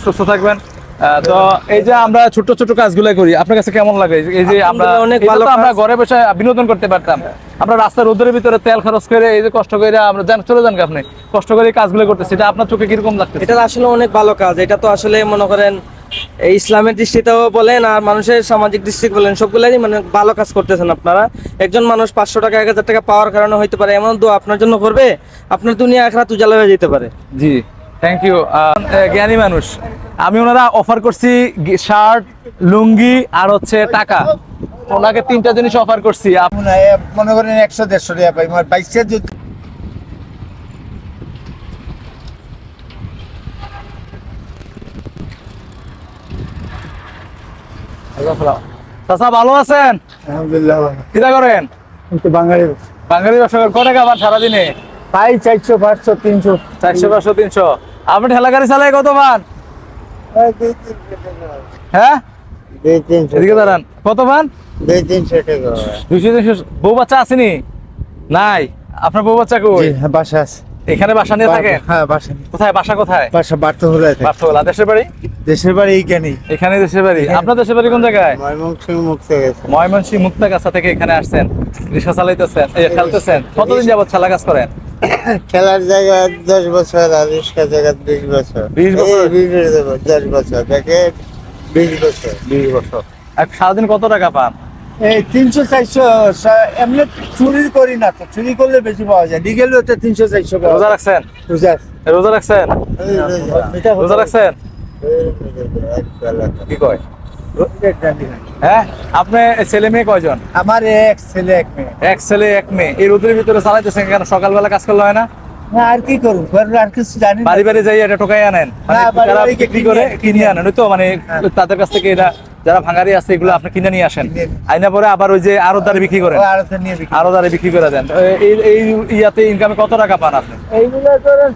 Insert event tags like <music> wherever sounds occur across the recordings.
সুস্থ থাকবেন। তো এই যে আমরা ছোট ছোট কাজগুলো করি আপনার কাছে কেমন লাগে? এই যে আমরা অনেক ভালো আমরা ঘরে বসে বিনোদন করতে পারতাম। আমরা রাস্তার রোদের ভিতরে তেল খরচ করে এই যে কষ্ট করে আমরা যান চলে যান আপনি। কষ্ট করে এই কাজগুলো করতেছি। এটা আপনার চোখে কীরকম লাগতেছে? এটা আসলে অনেক ভালো কাজ। এটা তো আসলে মনে করেন এই ইসলামের দৃষ্টিতেও বলেন আর মানুষের সামাজিক দৃষ্টি বলেন সবগুলাই মানে ভালো কাজ করতেছেন আপনারা। একজন মানুষ পাঁচশো টাকা এক হাজার টাকা পাওয়ার কারণে হইতে পারে এমন দোয়া আপনার জন্য করবে আপনার দুনিয়া এক রাত উজালা হয়ে যেতে পারে। জি। থ্যাংক ইউ জ্ঞানী মানুষ আমি ওনারা অফার করছি শার্ট লুঙ্গি আর হচ্ছে টাকা। ওনাকে তিনটা জিনিস অফার করছি। মনে করেন একশো দেড়শো টাকা পাই। আমার বাইশে যদি চাচা ভালো আছেন? আলহামদুলিল্লাহ কিটা করেন? বাঙালি। বাঙালি ব্যবসা করেন। টাকা পান সারাদিনে? পাই চারশো পাঁচশো তিনশো। চারশো পাঁচশো তিনশো। আপনি ঠেলা গাড়ি চালাই কত পান হ্যাঁ? এদিকে দাঁড়ান। কত পান দুই তিনশো টাকা। দুইশো তিনশো বউ বাচ্চা আসেনি? নাই। আপনার বউ বাচ্চা কই? হ্যাঁ বাসা আছে। এখানে বাসা নিয়ে থাকেন হ্যাঁ বাসা কোথায়? বাসা কোথায়? বাসা বাড়তে হলে দেশের বাড়ি? দেশের বাড়ি এইখানেই এখানে দেশের বাড়ি। আপনার দেশের বাড়ি কোন জায়গায়? ময়মনসিংহ মুক্ত গেছে ময়মনসিংহ মুক্তাগাছা থেকে এখানে আসছেন। রিক্সা চালাইতেছেন। এই খেলতেছেন। কতদিন যাবত ছেলা কাজ করেন? খেলার জায়গা দশ বছর আর রিক্সা জায়গা বিশ বছর। 20 বছর? বিশ বছর, দশ বছর দেখে বিশ বছর। বিশ বছর। আর সারাদিন কত টাকা পান? এই তিনশো চারশো এমনি চুরি করি না তো চুরি করলে বেশি পাওয়া যায়। ডিগেল তো তিনশো চারশো রোজা রাখছেন? রোজা। রোজা রাখছেন? রোজা। রাখছেন? কি কয়? হ্যাঁ? আপনি ছেলে মেয়ে কয়জন? আমার এক ছেলে এক মেয়ে। এক ছেলে এক মেয়ে। এই রোদের ভিতরে চালাইতেছেন কেন? সকালবেলা কাজ করলে হয় না? না, আর কি করুন আর কিছু জানি বাড়ি বাড়ি যাই এটা টোকাই আনেন। মানে না, বাড়ি যারা বাড়ি গিয়ে বিক্রি করে কিনে আনেন তো? মানে তাদের কাছ থেকে এটা যারা ভাঙারি আছে এগুলো আপনি কিনে নিয়ে আসেন। আইনা পরে আবার ওই যে আরও দারে বিক্রি করেন। আরও দারে বিক্রি করে দেন। এই এই ইয়াতে ইনকামে কত টাকা পান আপনি? এইগুলো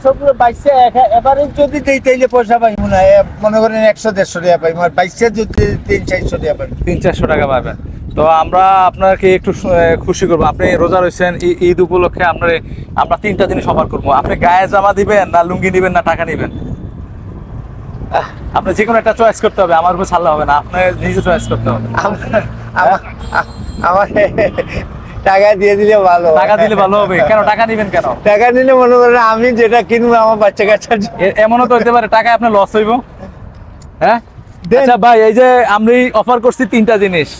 সবগুলো বাইশে এবারে যদি দেই তাইলে পয়সা পাই। মনে হয় মনে করেন একশো দেড়শো টাকা পাই আমার বাইশে যদি তিন চারশো টাকা পাই। তিন চারশো টাকা পাবেন। তো আমরা আপনাকে একটু খুশি করব। আপনি রোজা রয়েছেন ঈদ উপলক্ষে আপনার আমরা তিনটা জিনিস অফার করব। আপনি গায়ে জামা দিবেন না লুঙ্গি নিবেন না টাকা নিবেন? আপনি যে কোনো একটা চয়েস করতে হবে আমার উপর ছাড়লে হবে না আপনি নিজে চয়েস করতে হবে। আমার টাকা দিয়ে দিলে ভালো টাকা দিলে ভালো হবে। <laughs> কেন? টাকা নিবেন কেন? টাকা দিলে মনে করেন আমি যেটা কিনবো আমার বাচ্চা কাচ্চার এমনও তো হতে পারে টাকা আপনার লস হইব। হ্যাঁ? আচ্ছা ভাই এই যে আমরা অফার করছি তিনটা জিনিস।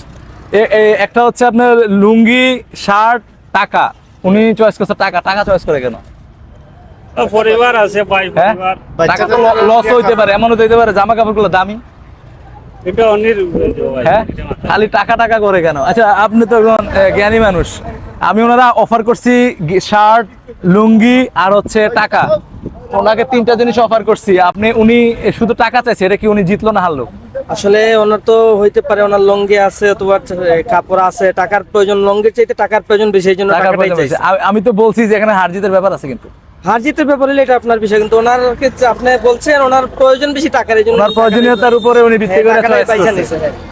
একটা হচ্ছে আপনার লুঙ্গি শার্ট টাকা। উনি চয়েস করছে টাকা। টাকা চয়েস করে কেন? পরিবার আছে ভাই হ্যাঁ? পরিবার। টাকা তো লস হইতে পারে এমনও হইতে পারে জামা কাপড়গুলো দামি। এটা হ্যাঁ? খালি টাকা টাকা করে কেন? আচ্ছা আপনি তো একজন জ্ঞানী মানুষ। আমি ওনারা অফার করছি শার্ট লুঙ্গি আর হচ্ছে টাকা। ওনাকে তিনটা জিনিস অফার করছি। আপনি উনি শুধু টাকা চাইছে এটা কি উনি জিতলো না হারলো? আসলে ওনার তো হইতে পারে ওনার লঙ্গি আছে অথবা কাপড় আছে টাকার প্রয়োজন লঙ্গির চাইতে টাকার প্রয়োজন বেশি এই জন্য আমি তো বলছি যে এখানে হার জিতের ব্যাপার আছে কিন্তু। হার জিতের ব্যাপারে এটা আপনার বিষয় কিন্তু ওনার আপনি বলছেন ওনার প্রয়োজন বেশি টাকার জন্য ওনার প্রয়োজনীয়তার উপরে উনি ভিত্তি করে চয়েস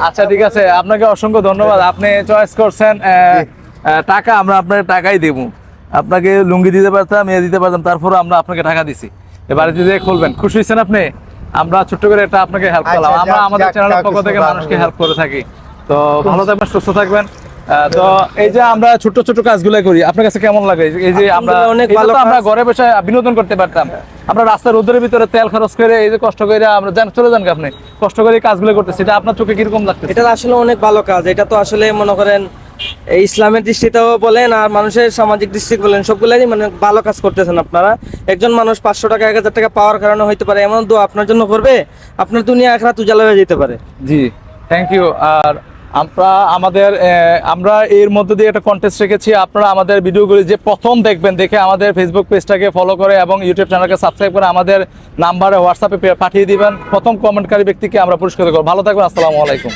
আচ্ছা ঠিক আছে আপনাকে অসংখ্য ধন্যবাদ। আপনি চয়েস করছেন টাকা আমরা আপনাকে টাকাই দেব। আপনাকে লুঙ্গি দিতে পারতাম মেয়ে দিতে পারতাম তারপরে আমরা আপনাকে টাকা দিছি। এ যদি খুলবেন। খুশি হয়েছেন আপনি? আমরা ছোট্ট করে একটা আপনাকে হেল্প আচ্ছা, করলাম। আমরা আমাদের চ্যানেলের পক্ষ থেকে মানুষকে হেল্প করে থাকি। তো ভালো থাকবেন সুস্থ থাকবেন। তো এই যে আমরা ছোট ছোট কাজগুলো করি আপনার কাছে কেমন লাগে? এই যে আমরা অনেক ভালো আমরা ঘরে বসে বিনোদন করতে পারতাম। আমরা রাস্তার রোদের ভিতরে তেল খরচ করে এই যে কষ্ট করে আমরা যান চলে যান আপনি। কষ্ট করে কাজগুলো করতেছি এটা আপনার চোখে কীরকম লাগতেছে? এটা আসলে অনেক ভালো কাজ। এটা তো আসলে মনে করেন এই ইসলামের দৃষ্টিতেও বলেন আর মানুষের সামাজিক দৃষ্টি বলেন সবগুলাই মানে ভালো কাজ করতেছেন আপনারা। একজন মানুষ পাঁচশো টাকা এক হাজার টাকা পাওয়ার কারণে হইতে পারে এমন দোয়া আপনার জন্য করবে আপনার দুনিয়া এক রাত উজালা হয়ে যেতে পারে। জি থ্যাংক ইউ আর আমরা আমাদের আমরা এর মধ্যে দিয়ে একটা কন্টেস্ট রেখেছি। আপনারা আমাদের ভিডিওগুলি যে প্রথম দেখবেন, দেখে আমাদের ফেসবুক পেজটাকে ফলো করে এবং ইউটিউব চ্যানেলকে সাবস্ক্রাইব করে আমাদের নাম্বারে হোয়াটসঅ্যাপে পাঠিয়ে দিবেন। প্রথম কমেন্টকারী ব্যক্তিকে আমরা পুরস্কৃত করব। ভালো থাকবেন, আসসালামু আলাইকুম।